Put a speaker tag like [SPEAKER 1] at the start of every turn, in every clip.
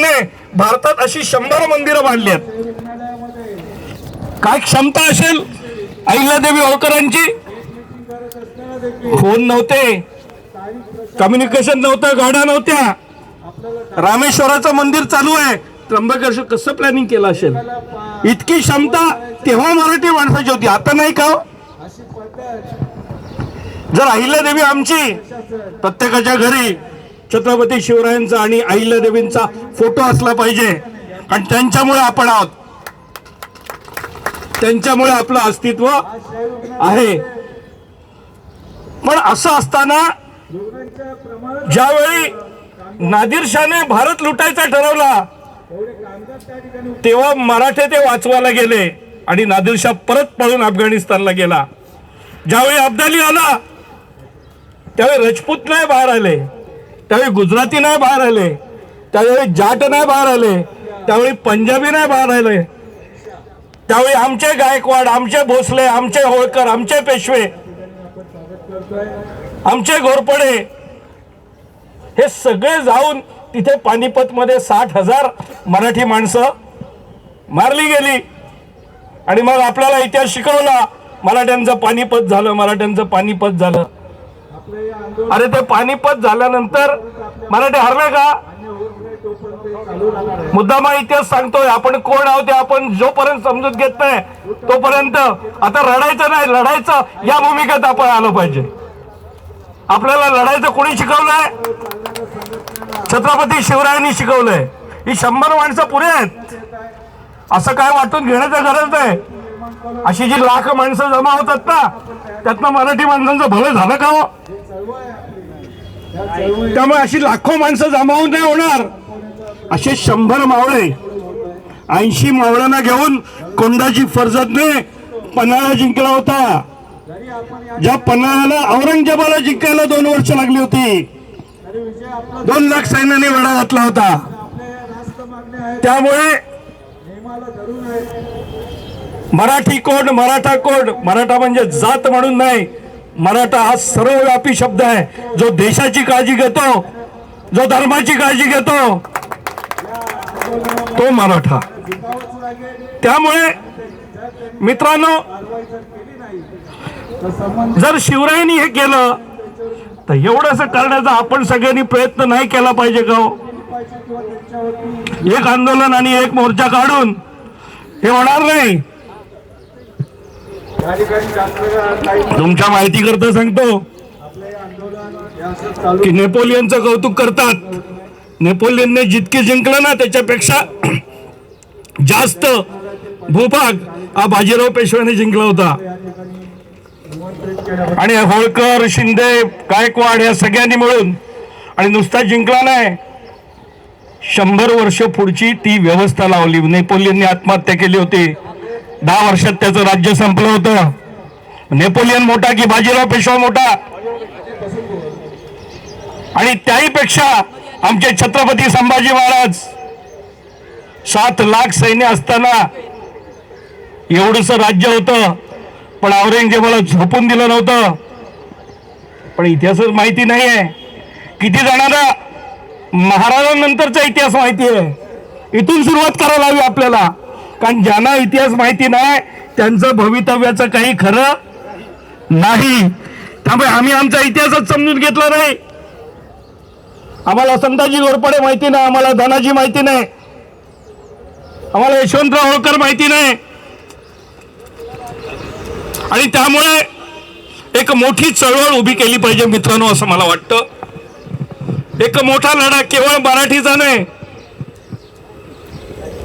[SPEAKER 1] भारतात अशी शंभर मंदिरं बांधली आहेत. काय क्षमता असेल अहिल्यादेवी होळकरांची? फोन नव्हते. कम्युनिकेशन नव्हतं गाड्या नव्हत्या. रामेश्वराचं मंदिर चालू आहे. त्र्यंबकेश्वर कसं प्लॅनिंग केलं असेल? इतकी क्षमता तेव्हा मराठी माणसाची होती. आता नाही का हो? जर अहिल्यादेवी आमची प्रत्येकाच्या घरी छत्रपती शिवरायांचा आणि अहिल्यादेवींचा फोटो असला पाहिजे. कारण त्यांच्यामुळे आपण आहोत. त्यांच्यामुळे आपलं अस्तित्व आहे. पण असं असताना ज्यावेळी नादिरशाने भारत लुटायचा ठरवला तेव्हा मराठे ते वाचवायला गेले आणि नादिरशाह परत पळून अफगाणिस्तानला गेला. ज्यावेळी अब्दाली आला त्यावेळी रजपूत नाही बाहेर आले. त्यावेळी गुजराती नाही बाहेर आले. त्यावेळी जाट नाही बाहेर आले. त्यावेळी पंजाबी नाही बाहेर आले. त्यावेळी आमचे गायकवाड आमचे भोसले आमचे होळकर आमचे पेशवे आमचे घोरपडे हे सगळे जाऊन तिथे पानिपतमध्ये साठ हजार मराठी माणसं मारली गेली. आणि मग आपल्याला इतिहास शिकवला. मराठ्यांचं पानिपत झालं मराठ्यांचं पानिपत झालं. अरे ते पानिपत झाल्यानंतर मराठी हरले का? मुद्दामा इतिहास सांगतोय आपण कोण आहोत ते आपण जोपर्यंत समजून घेत नाही तोपर्यंत आता रडायचं नाही लढायचं या भूमिकेत आपण आलो पाहिजे. आपल्याला लढायचं कोणी शिकवलंय? छत्रपती शिवरायांनी शिकवलंय. ही शंभर माणसं पुरे आहेत. असं काय वाटून घेण्याचं गरज नाही. अशी जी लाख माणसं जमा होतात ना त्यातनं मराठी माणसांचं भलं झालं का हो? त्यामुळे अशी लाखो माणसं जमा होऊन नाही होणार. असे शंभर मावळे ऐंशी मावळ्यांना घेऊन कोंडाची फर्जतने पन्हाळा जिंकला होता. ज्या पन्हाळ्याला औरंगजेबाला जिंकायला दोन वर्ष लागली होती. दोन लाख सैन्याने वेढा घातला होता. त्यामुळे मराठी कोड मराठा कोड. मराठा म्हणजे जात म्हणून नाही. मराठा हा सर्वव्यापी शब्द आहे. जो देशाची काळजी घेतो जो धर्माची काळजी घेतो तो मराठा. त्यामुळे मित्रांनो जर शिवरायांनी हे केलं तर एवढंसं करण्याचा आपण सगळ्यांनी प्रयत्न नाही केला पाहिजे का हो? एक आंदोलन आणि एक मोर्चा काढून हे होणार नाही. तुमच्या माहिती करता सांगतो. की नेपोलियनचं कौतुक करतात. नेपोलियनने जितके जिंकलं ना त्याच्यापेक्षा जास्त भूभाग हा बाजीराव पेशव्याने जिंकला होता. आणि होळकर शिंदे गायकवाड या सगळ्यांनी मिळून आणि नुसता जिंकला नाही शंभर वर्ष पुढची ती व्यवस्था लावली. नेपोलियनने आत्महत्या केली होती. दहा वर्षात त्याचं राज्य संपलं होतं. नेपोलियन मोठा की बाजीराव पेशवा मोठा? आणि त्याहीपेक्षा आमचे छत्रपती संभाजी महाराज सात लाख सैन्य असताना एवढस राज्य होतं पण औरंगजेबाला झोपून दिलं नव्हतं. पण इतिहासच माहिती नाही आहे किती जणांना महाराजांनंतरचा इतिहास माहिती आहे इथून सुरुवात करायला हवी आपल्याला. कारण ज्यांना इतिहास माहिती नाही त्यांचं भवितव्याचं काही खरं नाही. त्यामुळे आम्ही आमचा इतिहासच समजून घेतला नाही. आम्हाला संताजी घोरपडे माहिती नाही आम्हाला धनाजी माहिती नाही. आम्हाला यशवंतराव होळकर माहिती नाही. आणि त्यामुळे एक मोठी चळवळ उभी केली पाहिजे मित्रांनो असं मला वाटतं. एक मोठा लढा केवळ मराठीचा नाही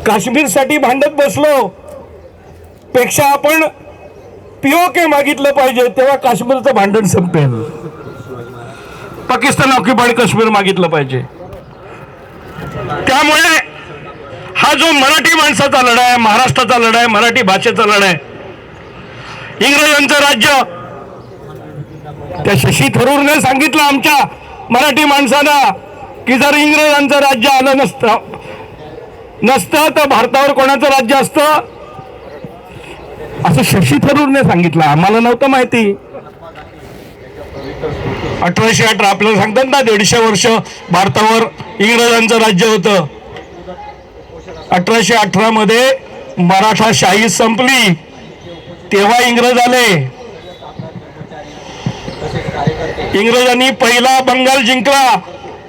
[SPEAKER 1] काश्मीरसाठी भांडत बसलो. पेक्षा आपण पीओके मागितलं पाहिजे तेव्हा काश्मीरचं भांडण संपेल. पाकिस्तान ऑक्युपाईड काश्मीर मागितलं पाहिजे. त्यामुळे हा जो मराठी माणसाचा लढा आहे महाराष्ट्राचा लढा आहे मराठी भाषेचा लढा आहे इंग्रजांचं राज्य त्या शशी थरूरने सांगितलं आमच्या मराठी माणसाला की जर इंग्रजांचं राज्य आलं नसतं नसतं तर भारतावर कोणाचं राज्य असतं? असं शशी थरूरने सांगितलं. आम्हाला नव्हतं माहिती. अठराशे अठरा. आपल्याला सांगतात ना दीडशे वर्ष भारतावर इंग्रजांचं राज्य होतं. अठराशे अठरा मध्ये मराठा शाही संपली. तेव्हा इंग्रज आले. इंग्रजांनी पहिला बंगाल जिंकला.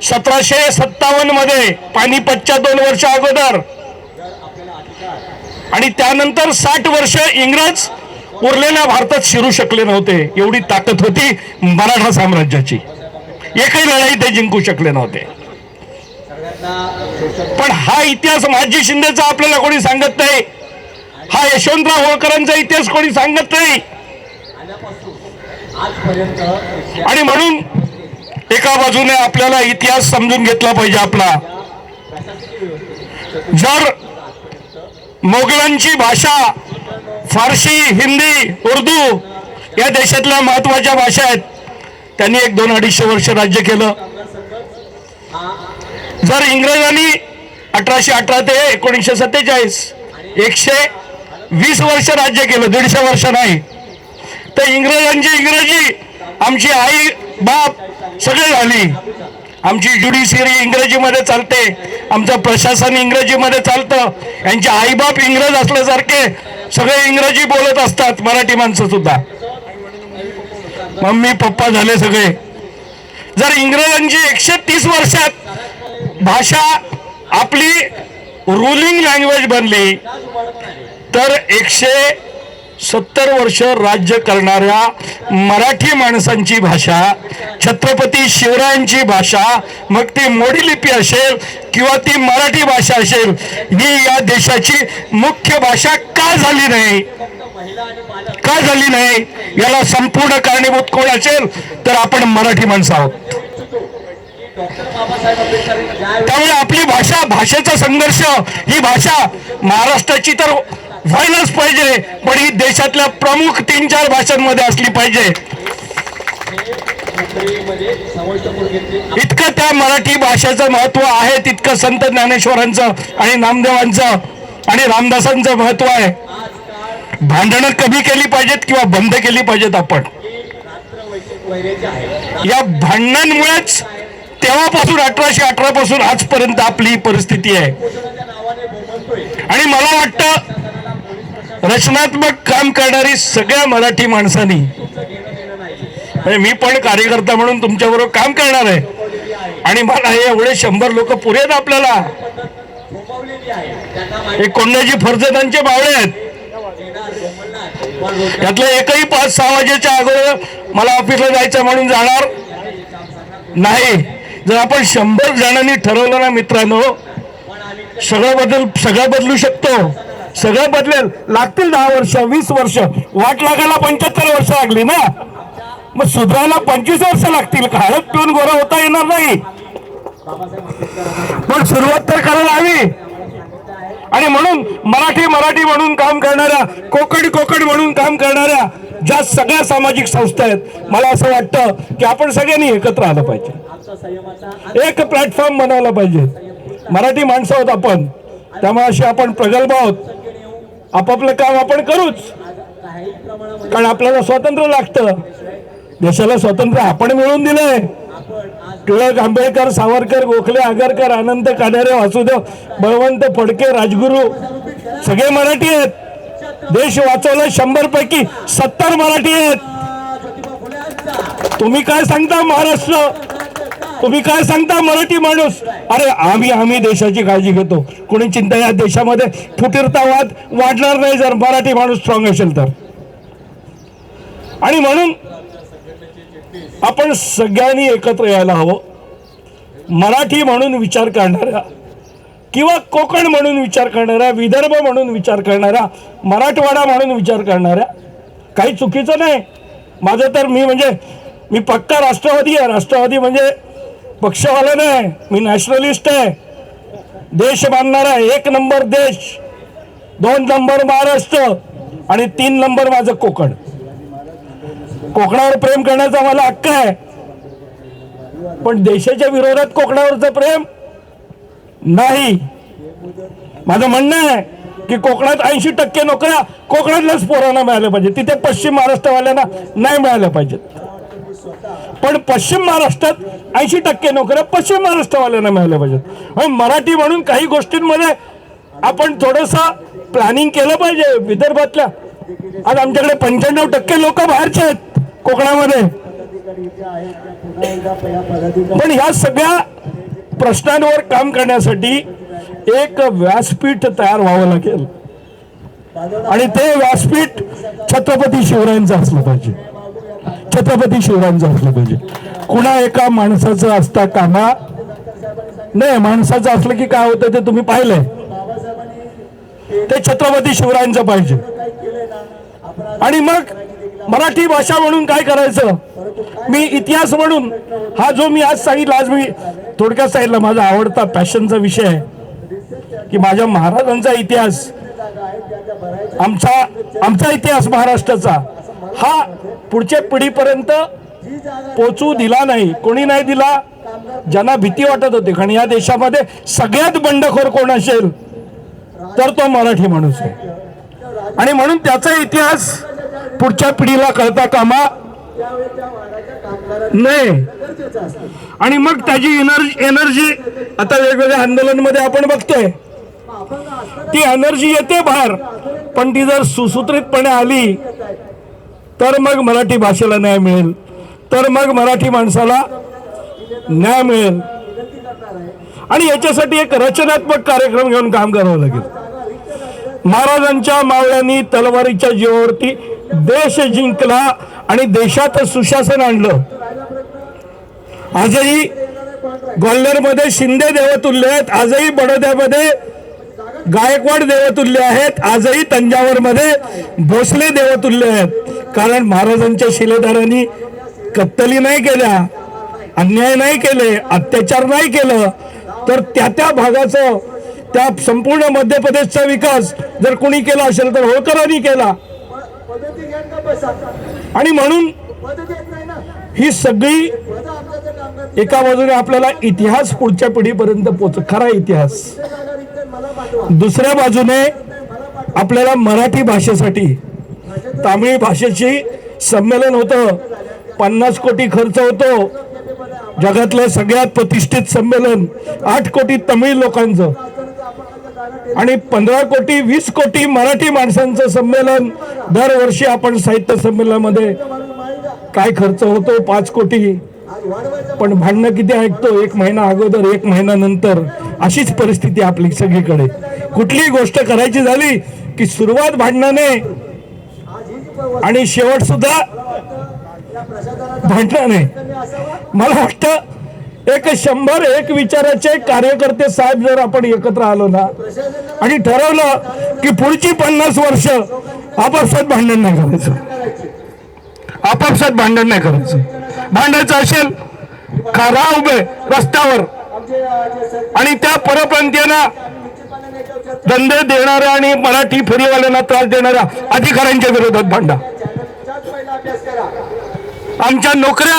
[SPEAKER 1] सतराशे सत्तावन्नमध्ये पानिपतच्या दोन वर्ष अगोदर. आणि त्यानंतर साठ वर्ष इंग्रज उरलेल्या भारतात शिरू शकले नव्हते. एवढी ताकद होती मराठा साम्राज्याची. एकही लढाई ते जिंकू शकले नव्हते. पण हा इतिहास माजी शिंदेचा आपल्याला कोणी सांगत नाही. हा यशवंतराव होळकरांचा इतिहास कोणी सांगत नाही. आणि म्हणून एका बाजूने आपल्याला इतिहास समजून घेतला पाहिजे आपला. जर मोगलांची भाषा फारसी हिंदी उर्दू या देशातल्या महत्त्वाच्या भाषा आहेत त्यांनी एक दोन अडीचशे वर्ष राज्य केलं. जर इंग्रजांनी अठराशे अठरा ते एकोणीसशे सत्तेचाळीस एकशे वीस वर्ष राज्य केलं दीडशे वर्ष नाही तर इंग्रजांची इंग्रजी आमची आई बाप सगळे झाली. आमची ज्युडिशियरी इंग्रजीमध्ये चालते. आमचं प्रशासन इंग्रजीमध्ये चालतं. यांचे आईबाप इंग्रज असल्यासारखे सगळे इंग्रजी बोलत असतात मराठी माणसं सुद्धा. मम्मी पप्पा झाले सगळे. जर इंग्रजांची एकशे तीस वर्षात भाषा आपली रुलिंग लँग्वेज बनली तर एकशे सत्तर वर्ष राज्य करणाऱ्या मराठी माणसांची भाषा छत्रपती शिवरायांची भाषा मग ती मोडी लिपी असेल किंवा ती मराठी भाषा असेल ही या देशाची मुख्य भाषा का झाली नाही? का झाली नाही? याला संपूर्ण कारणीभूत कोण असेल? तर आपण मराठी माणसं आहोत. त्यामुळे आपली भाषा भाषेचा संघर्ष ही भाषा महाराष्ट्राची तर व्हायलाच पाहिजे पण ही देशातल्या प्रमुख तीन चार भाषांमध्ये असली पाहिजे. इतकं त्या मराठी भाषेचं महत्त्व आहे तितकं संत ज्ञानेश्वरांचं आणि नामदेवांचं आणि रामदासांचं महत्त्व आहे. भांडणं कमी केली पाहिजेत किंवा बंद केली पाहिजेत आपण. या भांडणांमुळेच तेव्हापासून अठराशे अठरा पासून आजपर्यंत आपली परिस्थिती आहे. आणि मला वाटतं रचनात्मक काम करणारी सगळ्या मराठी माणसांनी. म्हणजे मी पण कार्यकर्ता म्हणून तुमच्याबरोबर काम करणार आहे. आणि मला हे एवढे शंभर लोक पुरे आपल्याला. हे कोंडाजी फर्जदांचे बावळे आहेत. यातलं एकही पाच सहा वाजेच्या अगोदर मला ऑफिसला जायचं म्हणून जाणार नाही. जर आपण शंभर जणांनी ठरवलं ना मित्रांनो सगळं बदल सगळं बदलू शकतो. सगळं बदलेल. लागतील दहा वर्ष वीस वर्ष. वाट लागायला पंच्याहत्तर वर्ष लागली ना? मग सुधारायला पंचवीस वर्ष लागतील. हळद पिऊन गोरा होता येणार नाही. पण सुरुवात तर करायला हवी. आणि म्हणून मराठी मराठी म्हणून काम करणाऱ्या कोकणी कोकण म्हणून काम करणाऱ्या ज्या सगळ्या सामाजिक संस्था आहेत मला असं वाटतं की आपण सगळ्यांनी एकत्र आलं पाहिजे. एक प्लॅटफॉर्म बनवला पाहिजे. मराठी माणसं आहोत आपण. त्यामुळे अशी आपण प्रगल्भ आहोत. आपापलं काम आपण करूच. कारण आपल्याला स्वातंत्र्य लागतं. देशाला स्वातंत्र्य आपण मिळवून दिलंय. टिळक आंबेडकर सावरकर गोखले आगरकर आनंद कान्यारे वासुदेव बळवंत फडके राजगुरू सगळे मराठी आहेत. देश वाचवला शंभर पैकी सत्तर मराठी आहेत. तुम्ही काय सांगता महाराष्ट्र? तुम्ही काय सांगता? मराठी माणूस. अरे आम्ही आम्ही देशाची काळजी घेतो. कोणी चिंता या देशामध्ये फुटीरतावाद वाढणार नाही जर मराठी माणूस स्ट्रॉंग असेल तर. आणि म्हणून आपण सगळ्यांनी एकत्र यायला हवं. मराठी म्हणून विचार करणाऱ्या किंवा कोकण म्हणून विचार करणाऱ्या विदर्भ म्हणून विचार करणाऱ्या मराठवाडा म्हणून विचार करणाऱ्या काही चुकीचं नाही. माझं तर मी म्हणजे मी पक्का राष्ट्रवादी आहे. राष्ट्रवादी म्हणजे पक्षवाला नाही मी नॅशनलिस्ट आहे. देश बांधणारा एक नंबर देश दोन नंबर महाराष्ट्र आणि तीन नंबर माझं कोकण. कोकणावर प्रेम करण्याचा मला हक्क आहे. पण देशाच्या विरोधात कोकणावरचं प्रेम नाही. माझं म्हणणं आहे की कोकणात ऐंशी टक्के नोकऱ्या कोकणातल्याच पोरांना मिळाल्या पाहिजे तिथे पश्चिम महाराष्ट्रवाल्यांना नाही मिळाल्या पाहिजेत. पण पश्चिम महाराष्ट्रात ऐंशी टक्के नोकऱ्या पश्चिम महाराष्ट्रवाल्यांना मिळाल्या पाहिजेत. म्हणजे मराठी म्हणून काही गोष्टींमध्ये आपण थोडंसं प्लॅनिंग केलं पाहिजे विदर्भातल्या. आज आमच्याकडे पंच्याण्णव टक्के लोक बाहेरचे आहेत कोकणामध्ये. पण ह्या सगळ्या प्रश्नांवर काम करण्यासाठी एक व्यासपीठ तयार व्हावं लागेल. आणि ते व्यासपीठ छत्रपती शिवरायांचं असलं पाहिजे. छत्रपती शिवरायांचं असलं पाहिजे. कुणा एका माणसाचं असता कामा नाही माणसाचं असलं की काय होतं ते तुम्ही पाहिलंय. ते छत्रपती शिवरायांचं पाहिजे. आणि मग मराठी भाषा म्हणून काय करायचं? मी इतिहास म्हणून हा जो मी आज सांगितला आज मी थोडक्यात सांगितलं माझा आवडता पॅशनचा विषय आहे. की माझ्या महाराजांचा इतिहास आमचा आमचा इतिहास महाराष्ट्राचा. हा पुढच्या पिढीपर्यंत पोचू दिला नाही. कोणी नाही दिला? ज्यांना भीती वाटत होती. कारण या देशामध्ये सगळ्यात बंडखोर कोण असेल? तर तो मराठी माणूस आहे. आणि म्हणून त्याचा इतिहास पुढच्या पिढीला कळता कामा नाही आणि मग त्याची एनर्जी एनर्जी आता वेगवेगळ्या आंदोलनमध्ये आपण बघतोय. ती एनर्जी येते बाहेर. पण ती जर सुसूत्रितपणे आली तर मग मराठी भाषेला न्याय मिळेल. तर मग मराठी माणसाला न्याय मिळेल. आणि याच्यासाठी एक रचनात्मक कार्यक्रम घेऊन काम करावं लागेल. महाराजांच्या मावळ्यांनी तलवारीच्या जीवावरती देश जिंकला आणि देशात सुशासन आणलं. आजही ग्वाल्हेरमध्ये शिंदे देवतुल्य आहेत. आजही बडोद्यामध्ये गायकवाड देवतुल्य आहेत. आजही तंजावरमध्ये भोसले देवतुल्य आहेत. कारण महाराजांच्या शिलेदारांनी कत्तली नाही केल्या अन्याय नाही केले अत्याचार नाही केलं तर त्या त्या भागाचं त्या संपूर्ण मध्य प्रदेशचा विकास जर कोणी केला असेल तर होळकरांनी केला. आणि म्हणून ही सगळी एका बाजूने आपल्याला इतिहास पुढच्या पिढीपर्यंत पोच खरा इतिहास. दुसऱ्या बाजूने आपल्याला मराठी भाषेसाठी तामिळ भाषेची संमेलन होतं. पन्नास कोटी खर्च होतो. जगातलं सगळ्यात प्रतिष्ठित संमेलन आठ कोटी तमिळ लोकांचं. आणि पंधरा कोटी वीस कोटी मराठी माणसांचं संमेलन दरवर्षी आपण साहित्य संमेलनामध्ये काय खर्च होतो? पाच कोटी. पण भांडणं किती ऐकतो? एक महिना अगोदर एक महिना नंतर. अशीच परिस्थिती आपली सगळीकडे. कुठलीही गोष्ट करायची झाली की सुरुवात भांडणाने आणि शेवट सुद्धा नाही. मला वाटतं एक शंभर एक विचाराचे कार्यकर्ते साहेब जर आपण एकत्र आलो ना आणि ठरवलं की पुढची पन्नास वर्ष आपापसात भांडण नाही करायचं. आपापसात भांडण नाही करायचं. भांडायचं असेल का उभे रस्त्यावर. आणि त्या परप्रांतीयांना धंदे देणाऱ्या आणि मराठी फेरीवाल्यांना त्रास देणाऱ्या अधिकाऱ्यांच्या विरोधात भांडा. आमच्या नोकऱ्या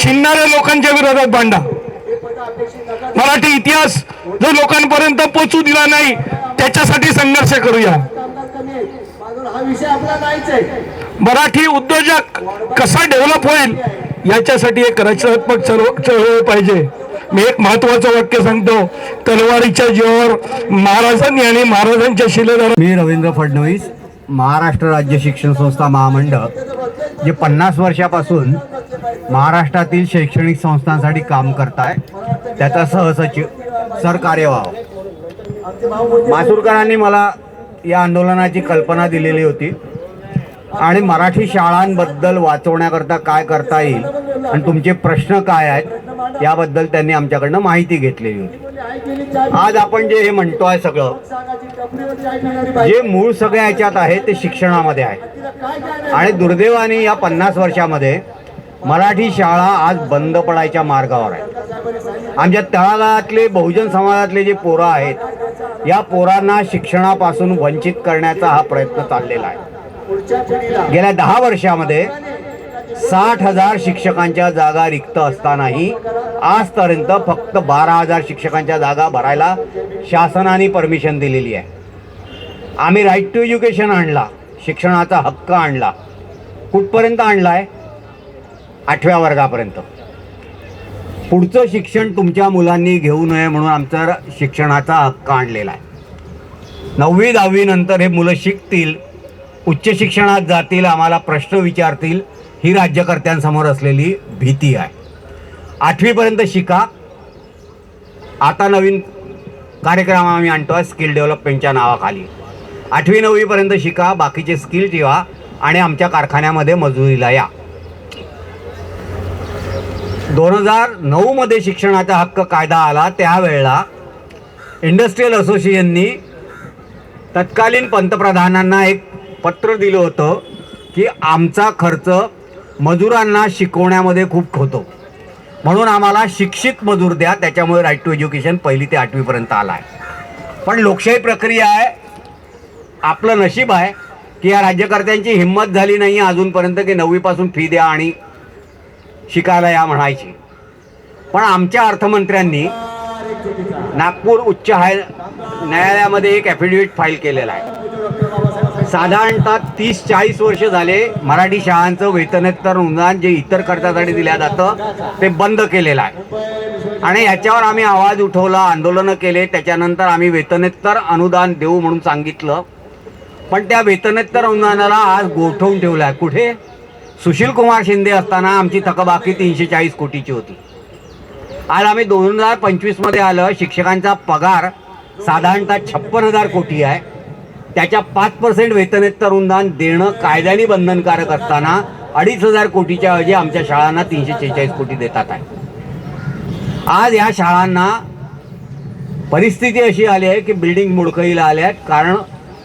[SPEAKER 1] छिनणाऱ्या लोकांच्या विरोधात भांडा. मराठी इतिहास जो लोकांपर्यंत पोचू दिला नाही त्याच्यासाठी संघर्ष करूया. मराठी उद्योजक कसा डेव्हलप होईल याच्यासाठी एक रचनात्मक चळवळ पाहिजे. मी एक महत्वाचं वाक्य सांगतो. तलवारीच्या जीवावर महाराजांनी आणि महाराजांच्या शिलेदार
[SPEAKER 2] मी रवींद्र फडणवीस महाराष्ट्र राज्य शिक्षण संस्था महामंडळ जे पन्नास वर्षापासून महाराष्ट्रातील शैक्षणिक संस्थांसाठी काम करत आहे त्याचा सहसचिव सरकार्यवाह मासूरकरांनी मला या आंदोलनाची कल्पना दिलेली होती. आणि मराठी शाळांबद्दल वाचवण्याकरता काय करता येईल आणि तुमचे प्रश्न काय आहेत याबद्दल त्यांनी आमच्याकडनं माहिती घेतलेली होती. आज आपण जे हे म्हणतोय सगळं जे मूळ सगळ्या ह्याच्यात आहे ते शिक्षणामध्ये आहे. आणि दुर्दैवाने या पन्नास वर्षामध्ये मराठी शाळा आज बंद पडायच्या मार्गावर आहे. आमच्या तळागाळातले बहुजन समाजातले जे पोरं आहेत या पोरांना शिक्षणापासून वंचित करण्याचा हा प्रयत्न चाललेला आहे. गेल्या दहा वर्षामध्ये साठ हजार शिक्षकांच्या जागा रिक्त असतानाही आजपर्यंत फक्त बारा हजार शिक्षकांच्या जागा भरायला शासनाने परमिशन दिलेली आहे. आम्ही राईट टू एज्युकेशन आणला शिक्षणाचा हक्क आणला. कुठपर्यंत आणला आहे आठव्या वर्गापर्यंत. पुढचं शिक्षण तुमच्या मुलांनी घेऊ नये म्हणून आमचा शिक्षणाचा हक्क आणलेला आहे. नववी दहावीनंतर हे मुलं शिकतील उच्च शिक्षणात जातील आम्हाला प्रश्न विचारतील ही राज्यकर्त्यांसमोर असलेली भीती आहे. आठवीपर्यंत शिका. आता नवीन कार्यक्रम आम्ही आणतो आहे स्किल डेव्हलपमेंटच्या नावाखाली. आठवी नववीपर्यंत शिका बाकीचे स्किल ठेवा आणि आमच्या कारखान्यामध्ये मजुरीला या. दोन हजार नऊमध्ये शिक्षणाचा हक्क कायदा आला त्यावेळेला इंडस्ट्रीयल असोसिएशननी तत्कालीन पंतप्रधानांना एक पत्र दिलं होतं की आमचा खर्च मजुरांना शिकवण्यामध्ये खूप होतो. म्हणून आम्हाला शिक्षित मजूर द्या त्याच्यामुळे राईट टू एज्युकेशन पहिली ते आठवीपर्यंत आला आहे पण लोकशाही प्रक्रिया आहे आपलं नशीब आहे की या राज्यकर्त्यांची हिंमत झाली नाही अजूनपर्यंत की नववीपासून फी द्या आणि शिकायला या म्हणायची. पण आमच्या अर्थमंत्र्यांनी नागपूर उच्च हाय न्यायालयामध्ये एक ॲफिडेविट फाईल केलेला आहे. साधारणतः तीस चाळीस वर्ष झाले मराठी शाळांचं वेतनेतर अनुदान जे इतर खर्चासाठी दिल्या जातं ते बंद केलेलं आहे. आणि ह्याच्यावर आम्ही आवाज उठवला आंदोलनं केले त्याच्यानंतर आम्ही वेतनेतर अनुदान देऊ म्हणून सांगितलं. पण त्या वेतनेतर अनुदानाला आज गोठवून ठेवलं आहे. कुठे? सुशील कुमार शिंदे असताना आमची थकबाकी तीनशे चाळीस कोटीची होती. आज आम्ही दोन हजार पंचवीसमध्ये आलं शिक्षकांचा पगार साधारणतः छप्पन हजार कोटी आहे. त्याच्या पाच पर्सेंट वेतनेतर अनुदान देणं कायद्याने बंधनकारक असताना अडीच हजार कोटीच्या ऐवजी आमच्या शाळांना तीनशे शेहेचाळीस कोटी देतात आहे. आज या शाळांना परिस्थिती अशी आली आहे की बिल्डिंग मुडकळीला आल्या आहेत कारण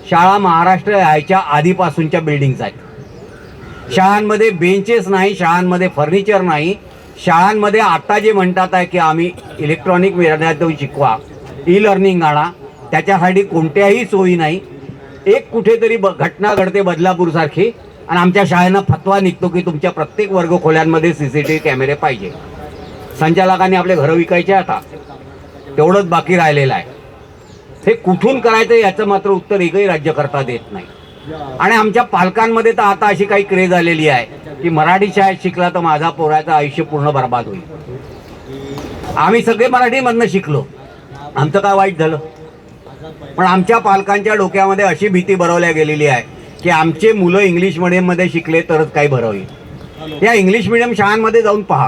[SPEAKER 2] शाळा महाराष्ट्र यायच्या आधीपासूनच्या बिल्डिंग्स आहेत. शाळांमध्ये बेंचेस नाही शाळांमध्ये फर्निचर नाही. शाळांमध्ये आत्ता जे म्हणतात आहे की आम्ही इलेक्ट्रॉनिक माध्यमातून शिकवा ई लर्निंग आणा त्याच्यासाठी कोणत्याही सोयी नाही. एक कुठेतरी ब घटना घडते बदलापूरसारखी आणि आमच्या शाळेनं फतवा निघतो की तुमच्या प्रत्येक वर्ग खोल्यांमध्ये सी सी टी व्ही कॅमेरे पाहिजे. संचालकांनी आपले घरं विकायचे आता. तेवढंच बाकी राहिलेलं आहे. हे कुठून करायचं याचं मात्र उत्तर एकही राज्यकर्ता देत नाही. आणि आमच्या पालकांमध्ये तर आता अशी काही क्रेज आलेली आहे की मराठी शाळेत शिकला तर माझा पोराचं आयुष्य पूर्ण बर्बाद होईल. आम्ही सगळे मराठीमधनं शिकलो. आमचं काय वाईट झालं? पण आमच्या पालकांच्या डोक्यामध्ये अशी भीती भरवल्या गेलेली आहे की आमचे मुलं इंग्लिश मिडियममध्ये शिकले तरच काही होईल. या इंग्लिश मिडियम शाळांमध्ये जाऊन पहा.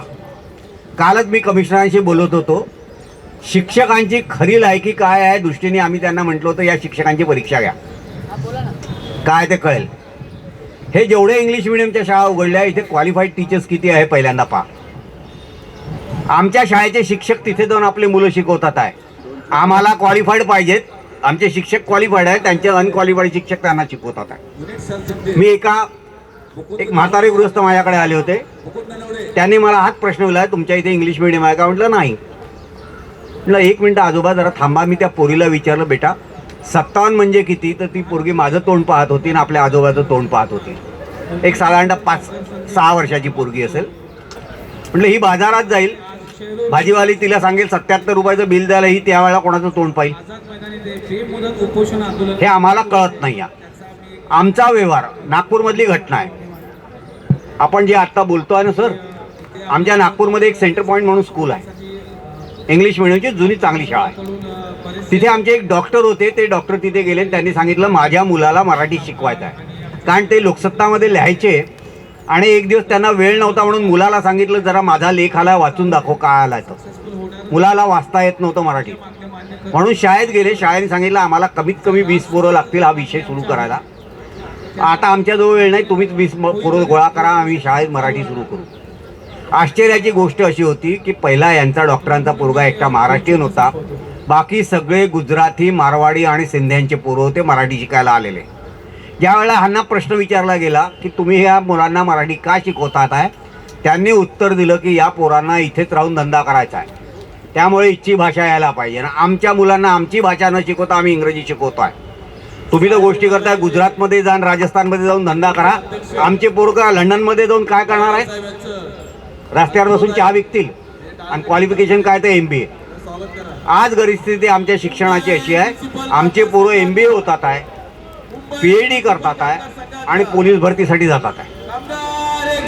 [SPEAKER 2] कालच मी कमिशनरांशी बोलत होतो. शिक्षकांची खरी लायकी काय आहे दृष्टीने आम्ही त्यांना म्हटलं होतं या शिक्षकांची परीक्षा घ्या. काय ते कळेल. हे जेवढे इंग्लिश मिडियमच्या शाळा उघडल्या इथे क्वालिफाईड टीचर्स किती आहे पहिल्यांदा पहा. आमच्या शाळेचे शिक्षक तिथे जाऊन आपले मुलं शिकवतात आहे. आम्हाला क्वालिफाईड पाहिजेत. आमचे शिक्षक क्वालिफाईड आहेत त्यांचे अनक्वालिफाईड शिक्षक त्यांना शिकवतात मी एका एक म्हातारे गृहस्थ माझ्याकडे आले होते. त्यांनी मला हाच प्रश्न विचारला तुमच्या इथे इंग्लिश मिडियम आहे का? म्हटलं नाही. म्हटलं एक मिनटं आजोबा जरा थांबा मी त्या पोरीला विचारलं बेटा सत्तावन्न म्हणजे किती? तर ती पोरगी माझं तोंड पाहत होती आणि आपल्या आजोबाचं तोंड पाहत होती. एक साधारणतः पाच सहा वर्षाची पोरगी असेल. म्हटलं ही बाजारात जाईल भाजीवाली तिला सांगेल सत्याहत्तर रुपयाचं बिल द्यायला ही त्यावेळेला कोणाचं तोंड पाहिजे हे आम्हाला कळत नाही. आहे आमचा व्यवहार नागपूरमधली घटना आहे. आपण जे आत्ता बोलतो आहे ना सर आमच्या नागपूरमध्ये एक सेंटर पॉईंट म्हणून स्कूल आहे. इंग्लिश मिडियमची जुनी चांगली शाळा आहे. तिथे आमचे एक डॉक्टर होते ते डॉक्टर तिथे गेले आणि त्यांनी सांगितलं माझ्या मुलाला मराठी शिकवायचं आहे. कारण ते लोकसत्तामध्ये लिहायचे आणि एक दिवस त्यांना वेळ नव्हता म्हणून मुलाला सांगितलं जरा माझा लेख आला वाचून दाखव काय आला तो. मुलाला वाचता येत नव्हतं मराठी. म्हणून शाळेत गेले शाळेने सांगितलं आम्हाला कमीत कमी वीस पोरं लागतील हा विषय सुरू करायला. आता आमच्याजवळ वेळ नाही तुम्हीच वीस पोरं गोळा करा आम्ही शाळेत मराठी सुरू करू. आश्चर्याची गोष्ट अशी होती की पहिला यांचा डॉक्टरांचा पोरगा एकटा महाराष्ट्रीयन होता. बाकी सगळे गुजराती मारवाडी आणि सिंध्यांचे पोरं होते मराठी शिकायला आलेले. ज्यावेळेला ह्यांना प्रश्न विचारला गेला की तुम्ही ह्या मुलांना मराठी का शिकवतात आहे त्यांनी उत्तर दिलं की या पोरांना इथेच राहून धंदा करायचा आहे. त्यामुळे इच्छी भाषा यायला पाहिजे. ना आमच्या मुलांना आमची भाषा न शिकवता आम्ही इंग्रजी शिकवतो आहे. तुम्ही तर गोष्टी करताय गुजरातमध्ये जाऊन राजस्थानमध्ये जाऊन धंदा करा. आमचे पोरगा लंडनमध्ये जाऊन काय करणार आहेत रस्त्यावर बसून चहा विकतील. आणि क्वालिफिकेशन काय तर एम बी ए आज परिस्थिती आमच्या शिक्षणाची अशी आहे. आमचे पोरं एम बी ए होतात आहे. पी एच डी करतात आहे आणि पोलीस भरतीसाठी जातात आहे.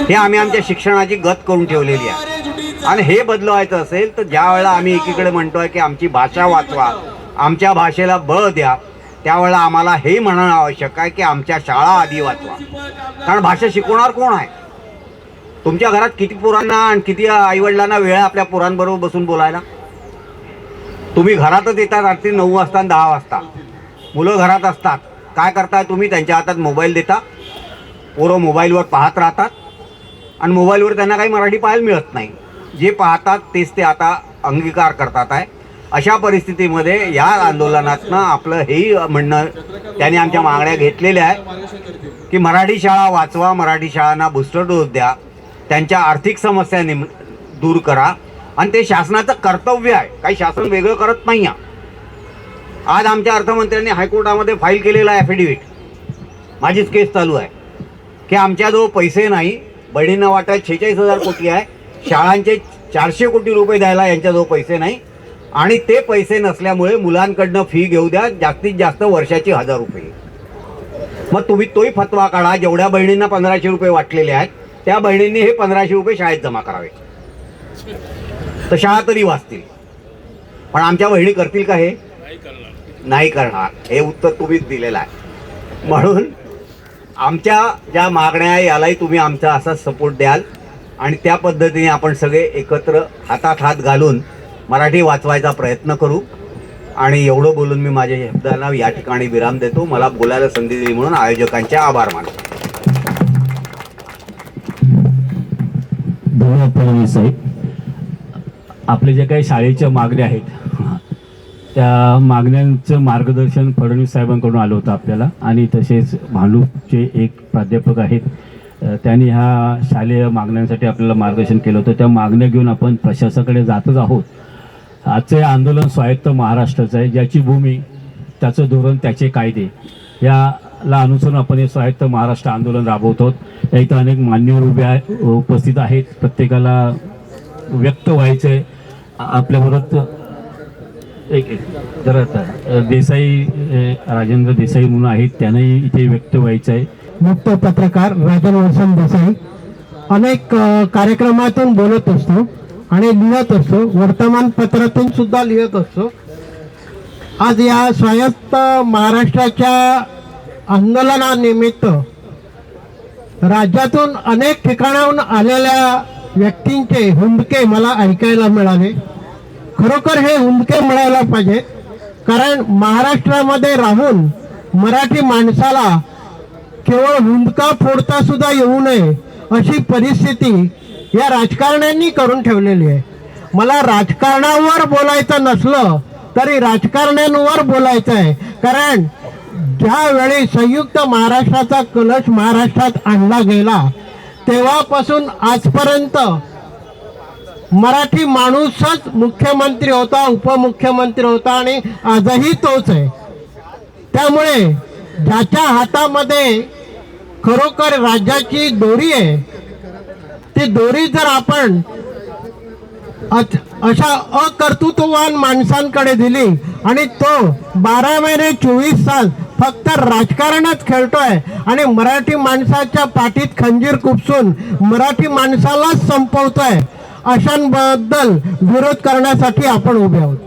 [SPEAKER 2] हे आम्ही आमच्या शिक्षणाची गत करून ठेवलेली आहे. आणि हे बदलवायचं असेल तर ज्या वेळेला आम्ही एकीकडे म्हणतोय की आमची भाषा वाचवा आमच्या भाषेला बळ द्या त्यावेळेला आम्हाला हे म्हणणं आवश्यक आहे की आमच्या शाळा आधी वाचवा. कारण भाषा शिकवणार कोण आहे? तुमच्या घरात किती पोरांना आणि किती आईवडिलांना वेळ आपल्या पोरांबरोबर बसून बोलायला? तुम्ही घरातच येतात रात्री नऊ वाजता आणि दहा वाजता. मुलं घरात असतात. काय करताय तुम्ही? त्यांच्या हातात मोबाईल देता. पोरं मोबाईलवर पाहत राहतात. आणि मोबाईलवर त्यांना काही मराठी पाहायला मिळत नाही. जे पाहतात तेच ते आता अंगीकार करतात आहे. अशा परिस्थितीमध्ये या आंदोलनातनं आपलं हेही म्हणणं त्यांनी आमच्या मागण्या घेतलेल्या आहे की मराठी शाळा वाचवा मराठी शाळांना बूस्टर डोस द्या. त्यांच्या आर्थिक समस्या निम दूर करा. आणि ते शासनाचं कर्तव्य आहे. काही शासन वेगळं करत नाही आहे आज आमच्या अर्थमंत्र्यांनी हायकोर्टामध्ये फाईल केलेला आहे ॲफिडेविट माझीच केस चालू आहे. की आमच्याजवळ पैसे नाही बहिणींना वाटाय शेहेचाळीस हजार कोटी आहे शाळांचे चारशे कोटी रुपये द्यायला यांच्याजवळ पैसे नाही आणि ते पैसे नसल्यामुळे मुलांकडनं फी घेऊ द्या जास्तीत जास्त वर्षाची हजार रुपये. मग तुम्ही तोही फतवा काढा जेवढ्या बहिणींना पंधराशे रुपये वाटलेले आहेत त्या बहिणींनी हे पंधराशे रुपये शाळेत जमा करावे. तर शाळा तरी वाचतील. पण आमच्या बहिणी करतील का हे? नाही करणार. हे उत्तर तुम्हीच दिलेलं आहे. म्हणून आमच्या ज्या मागण्या आहे यालाही तुम्ही आमचा असा सपोर्ट द्याल. आणि त्या पद्धतीने आपण सगळे एकत्र हातात हात घालून मराठी वाचवायचा प्रयत्न करू. आणि एवढं बोलून मी माझ्या शब्दांना या ठिकाणी विराम देतो. मला बोलायला संधी दिली म्हणून आयोजकांचे आभार मानतो.
[SPEAKER 3] धन्यवाद साहेब. आपले जे काही शाळेच्या मागण्या आहेत त्या मागण्यांचं मार्गदर्शन फडणवीस साहेबांकडून आलं होतं आपल्याला. आणि तसेच भानूपचे एक प्राध्यापक आहेत. त्यांनी ह्या शालेय मागण्यांसाठी आपल्याला मार्गदर्शन केलं होतं. त्या मागण्या घेऊन आपण प्रशासनाकडे जातच आहोत. आजचं हे आंदोलन स्वायत्त महाराष्ट्राचं आहे. ज्याची भूमी त्याचं धोरण त्याचे कायदे याला अनुसरून आपण हे स्वायत्त महाराष्ट्र आंदोलन राबवतो या इथं अनेक मान्यवर उभे आहे उपस्थित आहेत. प्रत्येकाला व्यक्त व्हायचं आहे आपल्याबरोबर एक जरा आता, देसाई राजेंद्र देसाई म्हणून आहेत त्यांनाही इथे व्यक्त व्हायचं आहे.
[SPEAKER 4] मुक्त पत्रकार राजन वसन देसाई. अनेक कार्यक्रमातून बोलत असतो आणि लिहत असतो. वर्तमानपत्रातून सुद्धा लिहत असतो. आज या स्वायत्त महाराष्ट्राच्या आंदोलनानिमित्त राज्यातून अनेक ठिकाणाहून आलेल्या व्यक्तींचे हुंदके मला ऐकायला मिळाले. खरोखर हे हुंदके मिळायला पाहिजे. कारण महाराष्ट्रामध्ये राहून मराठी माणसाला केवळ हुंदका फोडता सुद्धा येऊ नये अशी परिस्थिती या राजकारण्यांनी करून ठेवलेली आहे. मला राजकारणावर बोलायचं नसलं तरी राजकारण्यांवर बोलायचं आहे. कारण ज्यावेळी संयुक्त महाराष्ट्राचा कलश महाराष्ट्रात आणला गेला तेव्हापासून आजपर्यंत मराठी माणूसच मुख्यमंत्री होता उपमुख्यमंत्री होता आणि आजही तोच आहे. त्यामुळे ज्याच्या हातामध्ये खरोखर राज्याची दोरी आहे ती दोरी जर आपण अच- अशा अकर्तृत्ववान माणसांकडे दिली आणि तो बारा महिने चोवीस तास फक्त राजकारणच खेळतोय आणि मराठी माणसाच्या पाठीत खंजीर कुपसून मराठी माणसालाच संपवतोय अशांबद्दल विरोध करण्यासाठी आपण उभे आहोत.